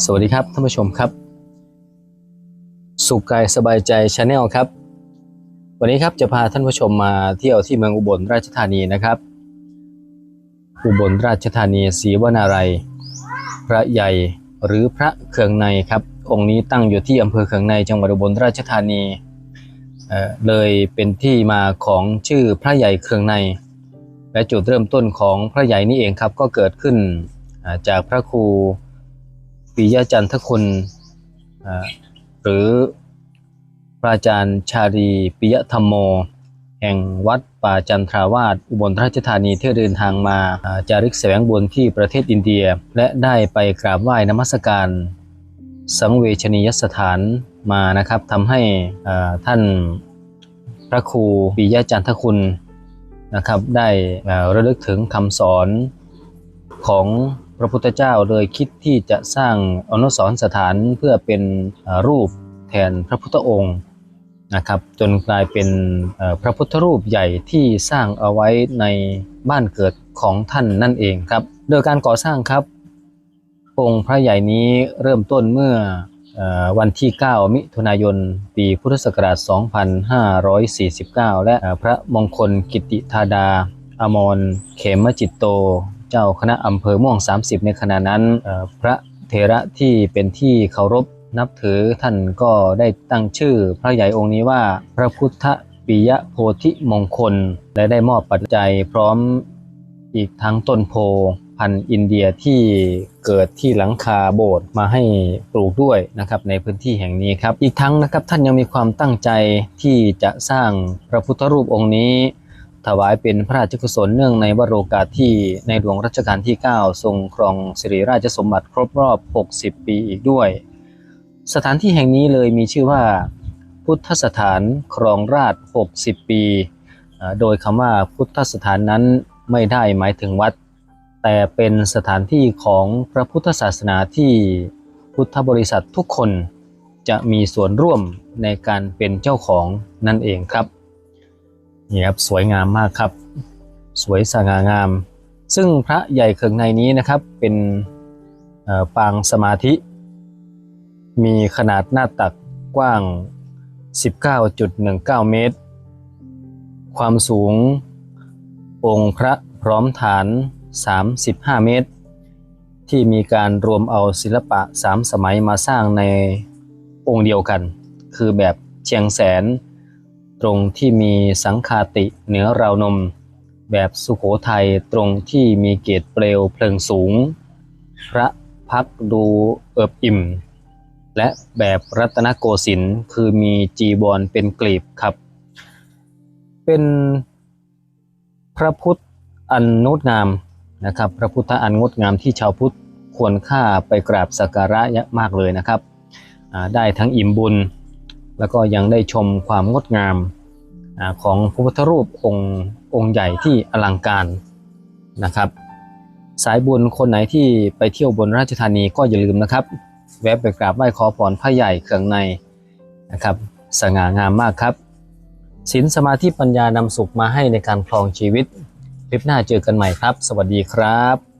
สวัสดีครับท่านผู้ชมครับ สุขกายสบายใจชาแนลครับ วันนี้ครับจะพาท่านผู้ชมมาเที่ยวที่เมืองอุบลราชธานีนะครับ อุบลราชธานีศรีวนารายพระใหญ่หรือพระเคืองในครับ องค์นี้ตั้งอยู่ที่อำเภอเคืองในจังหวัดอุบลราชธานีเอ่อเลยเป็นที่มาของชื่อพระใหญ่เคืองใน และจุดเริ่มต้นของพระใหญ่นี่เองครับก็เกิดขึ้นจากพระครู ปิยจันทคุณหรือพระอาจารย์ชาลีปิยธรรมโม แห่งวัดป่าจันทราวาสอุบลราชธานีที่เดินทางมาจาริกแสวงบุญที่ประเทศอินเดีย และได้ไปกราบไหว้นมัสการ สังเวชนียสถานมานะครับทำให้ท่านพระครูปิยจันทคุณนะครับได้ระลึกถึงคำสอนของ พระพุทธเจ้าโดยคิดที่จะสร้างอนุสรณ์สถานเพื่อเป็นรูปแทนพระพุทธองค์นะครับจนกลายเป็นพระพุทธรูปใหญ่ที่สร้างเอาไว้ในบ้านเกิดของท่านนั่นเองครับ โดยการก่อสร้างครับองค์พระใหญ่นี้เริ่มต้นเมื่อวันที่ 9 มิถุนายน ปีพุทธศักราช 2549 และเอ่อพระมงคลกิติธาดา อมร เขมจิตโต เจ้าคณะอำเภอม่วง 30 ในขณะนั้นเอ่อพระเถระที่เป็นที่เคารพนับถือท่านก็ได้ตั้งชื่อพระใหญ่องค์นี้ว่าพระพุทธปิยโพธิมงคล และได้มอบปัจจัยพร้อมอีกทั้งต้นโพพันธุ์อินเดียที่เกิดที่หลังคาโบสถ์มาให้ปลูกด้วยนะครับในพื้นที่แห่งนี้ครับ อีกทั้งนะครับท่านยังมีความตั้งใจที่จะสร้างพระพุทธรูปองค์นี้ ถวายเป็นพระราชกุศลเนื่องในวโรกาสที่ในหลวงรัชกาลที่ 9 ทรงครองสิริราชสมบัติครบรอบ 60 ปีอีกด้วย สถานที่แห่งนี้เลยมีชื่อว่า พุทธสถานครองราช 60 ปี โดยคำว่าพุทธสถานนั้นไม่ได้หมายถึงวัด แต่เป็นสถานที่ของพระพุทธศาสนาที่พุทธบริษัททุกคนจะมีส่วนร่วมในการเป็นเจ้าของนั่นเองครับ นี่ครับสวยงามมากครับ สวยสง่างาม ซึ่งพระใหญ่เคืองในนี้นะครับเป็นปางสมาธิ มีขนาดหน้าตักกว้าง 19.19 เมตร ความสูง องค์พระพร้อมฐาน 35 เมตร ที่มีการรวมเอาศิลปะสามสมัยมาสร้างในองค์เดียวกัน คือแบบเชียงแสน ตรงที่มีสังคาติเหนือราวนม แบบสุโขทัยตรงที่มีเกตเปลวเพลิงสูง พระพักตร์ดูเอิบอิ่ม และแบบรัตนโกสินทร์คือมีจีบอลเป็นกลีบครับ เป็นพระพุทธอันงดงามนะครับ พระพุทธอันงดงามที่ชาวพุทธควรค่าไปกราบสักการะเยอะมากเลยนะครับ ได้ทั้งอิ่มบุญ แล้วก็ยังได้ชมความงดงามของพระพุทธรูปองค์องค์ใหญ่ที่อลังการนะครับ สายบุญคนไหนที่ไปเที่ยวบนราชธานีก็อย่าลืมนะครับ แวะไปกราบไหว้ขอพรพระใหญ่เคืองในนะครับ สง่างามมากครับศีลสมาธิปัญญานำสุขมาให้ในการครองชีวิตคลิปหน้าเจอกันใหม่ครับ สวัสดีครับ